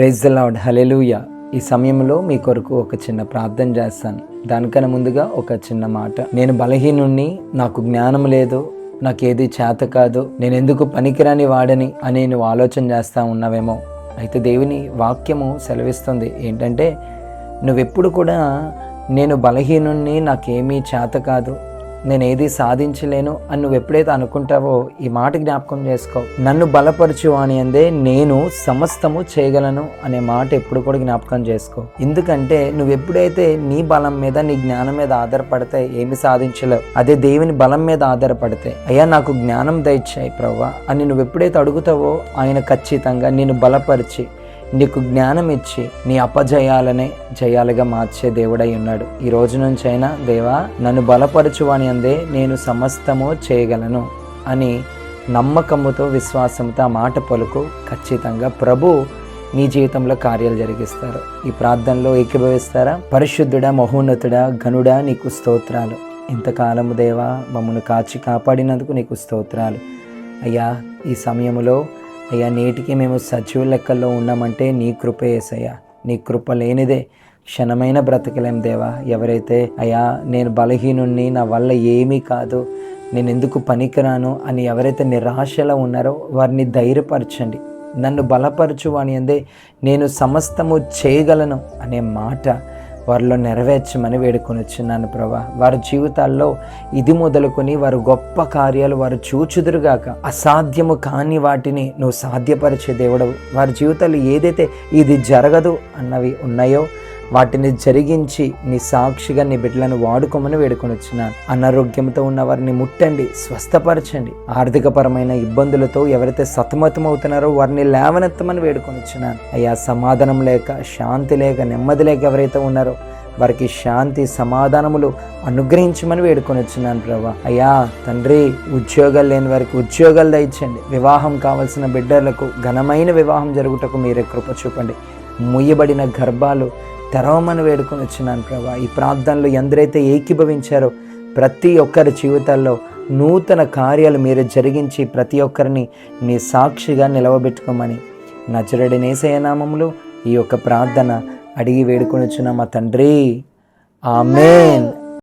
Praise lord hallelujah ఈ సమయంలో మీ కొరకు ఒక చిన్న ప్రార్థన చేస్తాను. దానికన్నా ముందుగా ఒక చిన్న మాట. నేను బలహీనుణ్ణి నాకు జ్ఞానం లేదు నాకేది చేత కాదు నేను ఎందుకు పనికిరాని వాడని అని నువ్వు ఆలోచన చేస్తా ఉన్నావేమో. అయితే దేవుని వాక్యము సెలవిస్తుంది. ఏంటంటే నువ్వెప్పుడు కూడా నేను బలహీనుణ్ణి నాకేమీ చేత కాదు నేను ఏది సాధించలేను అని నువ్వు ఎప్పుడైతే అనుకుంటావో ఈ మాట జ్ఞాపకం చేసుకో. నన్ను బలపరచు అని అందే నేను సమస్తము చేయగలను అనే మాట ఎప్పుడు కూడా జ్ఞాపకం చేసుకో. ఎందుకంటే నువ్వు ఎప్పుడైతే నీ బలం మీద నీ జ్ఞానం మీద ఆధారపడితే ఏమి సాధించలేవు. అదే దేవుని బలం మీద ఆధారపడితే. అయ్యా నాకు జ్ఞానం దయచాయి ప్రవ్వా అని నువ్వు ఎప్పుడైతే అడుగుతావో ఆయన ఖచ్చితంగా నేను బలపరిచి నీకు జ్ఞానం ఇచ్చి నీ అపజయాలనే జయాలుగా మార్చే దేవుడై ఉన్నాడు. ఈ రోజు నుంచైనా దేవా నన్ను బలపరచు అని అందే నేను సమస్తము చేయగలను అని నమ్మకముతో విశ్వాసంతో ఆ మాట పలుకు ఖచ్చితంగా ప్రభు నీ జీవితంలో కార్యాలు జరిగిస్తారు. ఈ ప్రార్థనలో ఏకీభవిస్తారా? పరిశుద్ధుడా మహోన్నతుడా గనుడా నీకు స్తోత్రాలు. ఇంతకాలము దేవా మమ్మల్ని కాచి కాపాడినందుకు నీకు స్తోత్రాలు. అయ్యా ఈ సమయంలో అయ్యా నేటికి మేము సజీవ లెక్కల్లో ఉన్నామంటే నీ కృప ఏసయ్యా నీ కృప లేనిదే క్షణమైన బ్రతకలేం దేవా. ఎవరైతే అయ్యా నేను బలహీనుణ్ణి నా వల్ల ఏమీ కాదు నేను ఎందుకు పనికిరాను అని ఎవరైతే నిరాశలో ఉన్నారో వారిని ధైర్యపరచండి. నన్ను బలపరచు అని అందే నేను సమస్తము చేయగలను అనే మాట వారిలో నెరవేర్చమని వేడుకొని వచ్చినాను ప్రభా. వారి జీవితాల్లో ఇది మొదలుకొని వారు గొప్ప కార్యాలు వారు చూచుదురుగాక. అసాధ్యము కాని వాటిని నువ్వు సాధ్యపరిచే దేవుడవు. వారి జీవితాలు ఏదైతే ఇది జరగదు అన్నవి ఉన్నాయో వాటిని జరిగించి నీ సాక్షిగా నీ బిడ్డలను వాడుకోమని వేడుకొని వచ్చినాను. అనారోగ్యంతో ఉన్న వారిని ముట్టండి స్వస్థపరచండి. ఆర్థికపరమైన ఇబ్బందులతో ఎవరైతే సతమతం అవుతున్నారో వారిని లేవనెత్తమని వేడుకొని వచ్చినాను. అయ్యా సమాధానం లేక శాంతి లేక నెమ్మది లేక ఎవరైతే ఉన్నారో వారికి శాంతి సమాధానములు అనుగ్రహించమని వేడుకొని వచ్చినాను ప్రభా. అయ్యా తండ్రి ఉద్యోగాలు లేని వారికి ఉద్యోగాలు దయచండి వివాహం కావలసిన బిడ్డలకు ఘనమైన వివాహం జరుగుటకు మీరే కృప చూపండి. ముయ్యబడిన గర్భాలు తెరవమని వేడుకొని వచ్చినాను ప్రభా. ఈ ప్రార్థనలు ఎందరైతే ఏకీభవించారో ప్రతి ఒక్కరి జీవితాల్లో నూతన కార్యాలు మీరు జరిగించి ప్రతి ఒక్కరిని నీ సాక్షిగా నిలవబెట్టుకోమని నచరడి నేసయ నామములు ఈ యొక్క ప్రార్థన అడిగి వేడుకొని వచ్చిన మా తండ్రి. ఆమెన్.